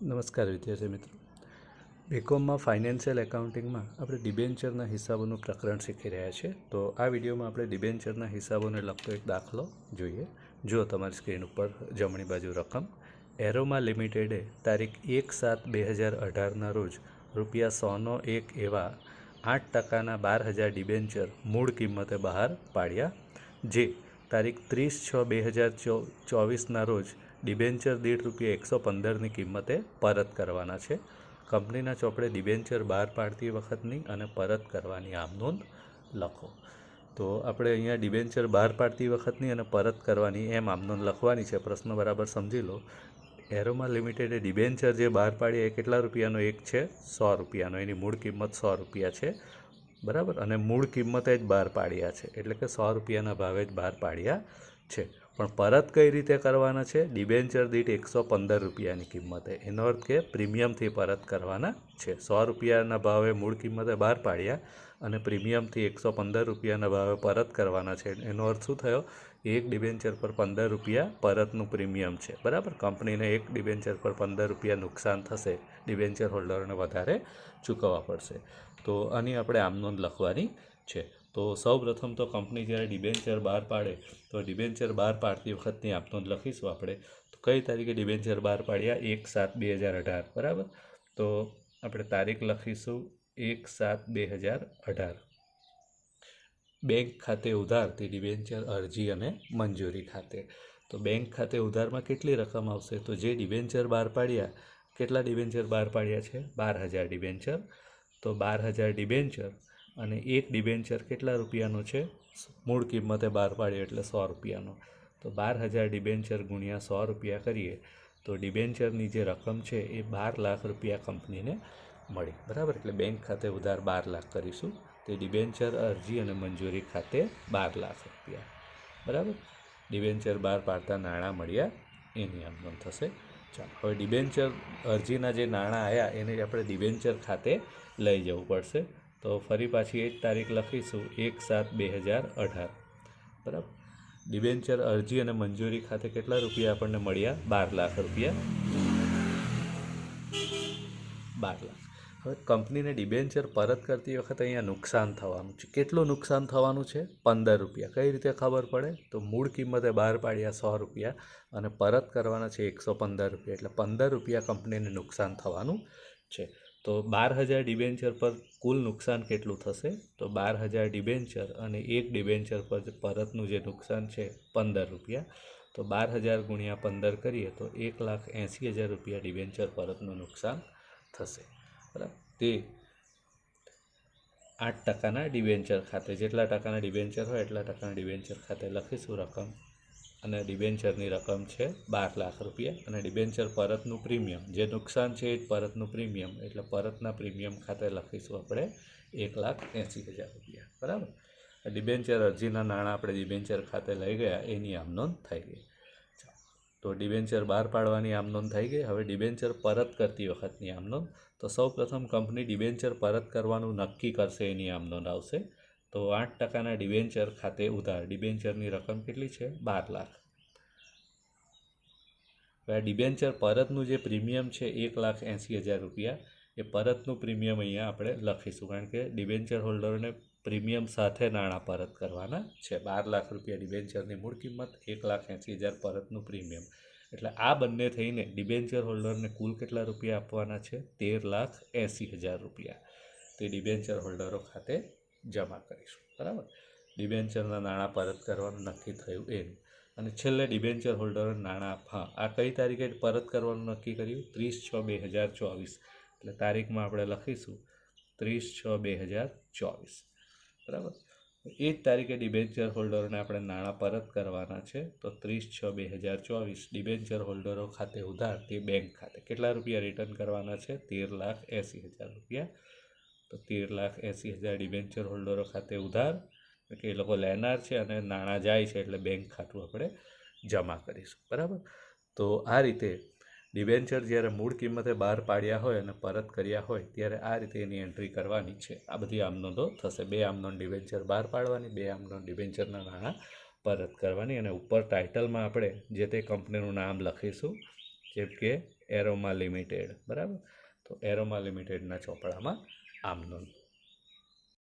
નમસ્કાર વિદ્યાર્થી મિત્રો. બીકોમમાં ફાઇનાન્શિયલ એકાઉન્ટિંગમાં આપણે ડિબેન્ચરના હિસાબોનું પ્રકરણ શીખી રહ્યા છીએ. તો આ વિડીયોમાં આપણે ડિબેન્ચરના હિસાબોને લગતો એક દાખલો જોઈએ. જુઓ તમારી સ્ક્રીન ઉપર જમણી બાજુ રકમ એરોમા લિમિટેડે તારીખ એક સાત બે હજાર અઢારના રોજ રૂપિયા સોનો એક એવા આઠ ટકાના બાર હજાર ડિબેન્ચર મૂળ કિંમતે બહાર પાડ્યા, જે તારીખ ત્રીસ છ બે હજાર ચોવીસના રોજ ડિબેન્ચર દીઠ રૂપિયા એકસો પંદરની કિંમતે પરત કરવાના છે. કંપનીના ચોપડે ડિબેન્ચર બહાર પાડતી વખતની અને પરત કરવાની આમ નોંધ લખો. તો આપણે અહીંયા ડિબેન્ચર બહાર પાડતી વખતની અને પરત કરવાની એમ આમ નોંધ લખવાની છે. પ્રશ્ન બરાબર સમજી લો. એરોમા લિમિટેડે ડિબેન્ચર જે બહાર પાડી એ કેટલા રૂપિયાનો એક છે? સો રૂપિયાનો. એની મૂળ કિંમત સો રૂપિયા છે. બરાબર? અને મૂળ કિંમતે જ બહાર પાડ્યા છે. એટલે કે સો રૂપિયાના ભાવે જ બહાર પાડ્યા છે. પણ પરત કઈ રીતે કરવાના છે? ડિબેન્ચર દીઠ એકસો પંદર રૂપિયાની કિંમતે. એનો અર્થ કે પ્રીમિયમથી પરત કરવાના છે. સો રૂપિયાના ભાવે મૂળ કિંમતે બહાર પાડ્યા અને પ્રીમિયમથી એકસો પંદર રૂપિયાના ભાવે પરત કરવાના છે. એનો અર્થ શું થયો? એક ડિબેન્ચર પર પંદર રૂપિયા પરતનું પ્રીમિયમ છે. બરાબર? કંપનીને એક ડિબેન્ચર પર પંદર રૂપિયા નુકસાન થશે. ડિબેન્ચર હોલ્ડરોને વધારે ચૂકવવા પડશે. તો આની આપણે આમ નોંધ લખવાની છે. તો સૌ પ્રથમ તો કંપની જ્યારે ડિબેન્ચર બહાર પાડે, તો ડિબેન્ચર બહાર પાડતી વખતની આપતો લખીશું આપણે. તો કઈ તારીખે ડિબેન્ચર બહાર પાડ્યા? એક સાત બે હજાર અઢાર. બરાબર? તો આપણે તારીખ લખીશું એક સાત બે હજાર અઢાર. બેંક ખાતે ઉધારથી ડિબેન્ચર અરજી અને મંજૂરી ખાતે. તો બેંક ખાતે ઉધારમાં કેટલી રકમ આવશે? તો જે ડિબેન્ચર બહાર પાડ્યા, કેટલા ડિબેન્ચર બહાર પાડ્યા છે? બાર હજાર ડિબેન્ચર. તો બાર હજાર ડિબેન્ચર અને એક ડિબેન્ચર કેટલા રૂપિયાનો છે? મૂળ કિંમતે બહાર પાડ્યો એટલે સો રૂપિયાનો. તો બાર હજાર ડિબેન્ચર ગુણ્યા સો રૂપિયા કરીએ, તો ડિબેન્ચરની જે રકમ છે એ બાર લાખ રૂપિયા કંપનીને મળી. બરાબર? એટલે બેંક ખાતે ઉધાર બાર લાખ કરીશું, તે ડિબેન્ચર અરજી અને મંજૂરી ખાતે બાર લાખ રૂપિયા. બરાબર? ડિબેન્ચર બહાર પાડતા નાણાં મળ્યા એની આમ થશે. ચાલો, હવે ડિબેન્ચર અરજીના જે નાણાં આવ્યા, એને આપણે ડિબેન્ચર ખાતે લઈ જવું પડશે. તો ફરી પાછી એ જ તારીખ લખીશું, એક સાત બે હજાર અઢાર. બરાબર? ડિબેન્ચર અરજી અને મંજૂરી ખાતે કેટલા રૂપિયા આપણને મળ્યા? બાર લાખ રૂપિયા. બાર લાખ. હવે કંપનીને ડિબેન્ચર પરત કરતી વખતે અહીંયા નુકસાન થવાનું છે. કેટલું નુકસાન થવાનું છે? પંદર રૂપિયા. કઈ રીતે ખબર પડે? તો મૂળ કિંમતે બહાર પાડ્યા સો રૂપિયા અને પરત કરવાના છે એકસો પંદર રૂપિયા. એટલે પંદર રૂપિયા કંપનીને નુકસાન થવાનું છે. તો બાર હજાર ડિબેન્ચર પર કુલ નુકસાન કેટલું થશે? તો બાર હજાર ડિબેન્ચર અને એક ડિબેન્ચર પર પરતનું જે નુકસાન છે, પંદર રૂપિયા. તો બાર હજાર ગુણ્યા પંદર કરીએ તો એક લાખ એંસી હજાર રૂપિયા ડિબેન્ચર પરતનું નુકસાન થશે. બરાબર? તે આઠ ટકાના ડિબેન્ચર ખાતે, જેટલા ટકાના ડિબેન્ચર હોય એટલા ટકાના ડિબેન્ચર ખાતે લખીશું રકમ. અને ડિબેન્ચરની રકમ છે બાર લાખ રૂપિયા. અને ડિબેન્ચર પરતનું પ્રીમિયમ જે નુકસાન છે એ જ પરતનું પ્રીમિયમ એટલે પરતના પ્રીમિયમ ખાતે લખીશું આપણે એક લાખ એંસી હજાર રૂપિયા. બરાબર? ડિબેન્ચર અરજીના નાણાં આપણે ડિબેન્ચર ખાતે લઈ ગયા, એની આમ નોંધ થઈ ગઈ. તો ડિબેન્ચર બહાર પાડવાની આમ નોંધ થઈ ગઈ. હવે ડિબેન્ચર પરત કરતી વખતની આમ નોંધ તો સૌ પ્રથમ કંપની ડિબેન્ચર પરત કરવાનું નક્કી કરશે એની આમ નોંધ આવશે. તો આઠ ટકાના ડિબેન્ચર ખાતે ઉધાર. ડિબેન્ચરની રકમ કેટલી છે? બાર લાખ. હવે આ ડિબેન્ચર પરતનું જે પ્રીમિયમ છે એક લાખ એંસી હજાર રૂપિયા, એ પરતનું પ્રીમિયમ અહીંયા આપણે લખીશું, કારણ કે ડિબેન્ચર હોલ્ડરને પ્રીમિયમ સાથે નાણાં પરત કરવાના છે. બાર લાખ રૂપિયા ડિબેન્ચરની મૂળ કિંમત, એક લાખ એંસી હજાર પરતનું પ્રીમિયમ. એટલે આ બંને થઈને ડિબેન્ચર હોલ્ડરને કુલ કેટલા રૂપિયા આપવાના છે? તેર લાખ એંસી હજાર રૂપિયા. તે ડિબેન્ચર હોલ્ડરો ખાતે જમા કરીશું, બરાબર? ડિબેન્ચરના નાણાં પરત કરવાનું નક્કી થયું એમ. અને છેલ્લે ડિબેન્ચર હોલ્ડરોને નાણાં હા, આ કઈ તારીખે પરત કરવાનું નક્કી કર્યું? ત્રીસ છ બે હજાર ચોવીસ. એટલે તારીખમાં આપણે લખીશું, ત્રીસ છ બે હજાર ચોવીસ. બરાબર? એ જ તારીખે ડિબેન્ચર હોલ્ડરોને આપણે નાણાં પરત કરવાના છે, તો ત્રીસ છ બે હજાર ચોવીસ ડિબેન્ચર હોલ્ડરો ખાતે ઉધાર તે બેંક ખાતે. કેટલા રૂપિયા રિટર્ન કરવાના છે? તેર લાખ એંસી હજાર રૂપિયા. તો તેર લાખ એંસી હજાર ડિબેન્ચર હોલ્ડરો ખાતે ઉધાર. કે એ લોકો લેનાર છે અને નાણાં જાય છે એટલે બેંક ખાતું આપણે જમા કરીશું. બરાબર? તો આ રીતે ડિબેન્ચર જ્યારે મૂળ કિંમતે બહાર પાડ્યા હોય અને પરત કર્યા હોય, ત્યારે આ રીતે એની એન્ટ્રી કરવાની છે. આ બધી આમનોંધો થશે. બે આમનોન ડિબેન્ચર બહાર પાડવાની, બે આમનોન ડિબેન્ચરના નાણાં પરત કરવાની અને ઉપર ટાઇટલમાં આપણે જે તે કંપનીનું નામ લખીશું, જેમ કે એરોમા લિમિટેડ બરાબર? તો એરોમા લિમિટેડના ચોપડામાં આમ નોંધ